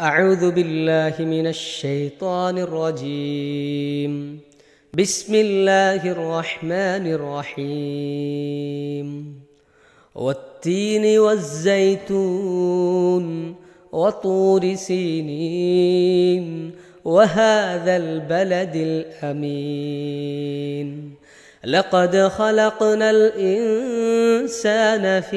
أعوذ بالله من الشيطان الرجيم. بسم الله الرحمن الرحيم. والتين والزيتون وطور سينين وهذا البلد الأمين. لقد خلقنا الإنسان في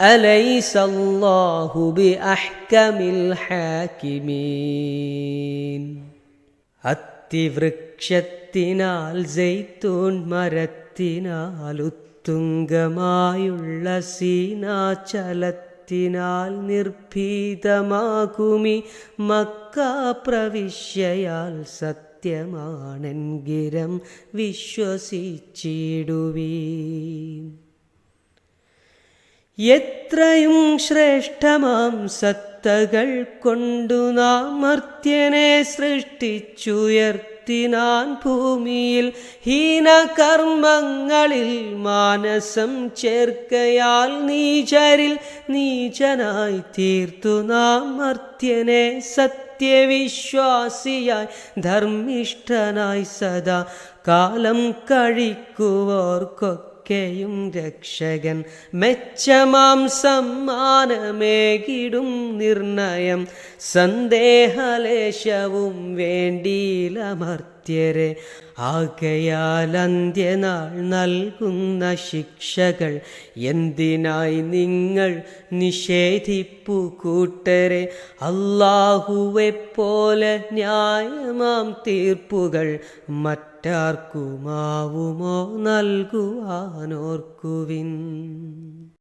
أليس الله بأحكم الحاكمين അത്തിവൃക്ഷത്തിനാൽ ജെയ്ത്തൂൺ Marathinal ഉത്തുംഗമായുള്ള സീനാചലത്തിനാൽ നിർഭീതമാകുമി Mecca പ്രവിശ്യയാൽ സത്യമാണെങ്കിരം വിശ്വസിച്ചിടുവീ എത്രയും ശ്രേഷ്ഠമാം സത്തകൾ കൊണ്ടു നാം മർത്യനെ സൃഷ്ടിച്ചുയർത്തിനാൻ ഭൂമിയിൽ ഹീനകർമ്മങ്ങളിൽ മാനസം ചേർക്കയാൽ നീചരിൽ നീചനായി തീർത്തു നാം മർത്യനെ സത്യവിശ്വാസിയായി ധർമ്മിഷ്ഠനായി സദാ കാലം കഴിക്കുവോർക്കൊക്കെ ഒക്കെയും രക്ഷകൻ മെച്ചമാം സമ്മാനമേകിടും നിർണയം. സന്ദേഹലേശവും വേണ്ടിയിലമർത്യരെ ആകയാൽ അന്ത്യനാൾ നൽകുന്ന ശിക്ഷകൾ എന്തിനായി നിങ്ങൾ നിഷേധിപ്പു കൂട്ടരെ? അല്ലാഹുവെപ്പോലെ പോലെ ന്യായമാം തീർപ്പുകൾ മറ്റാർക്കുമാവുമോ നൽകുവാനോർക്കുവിൻ.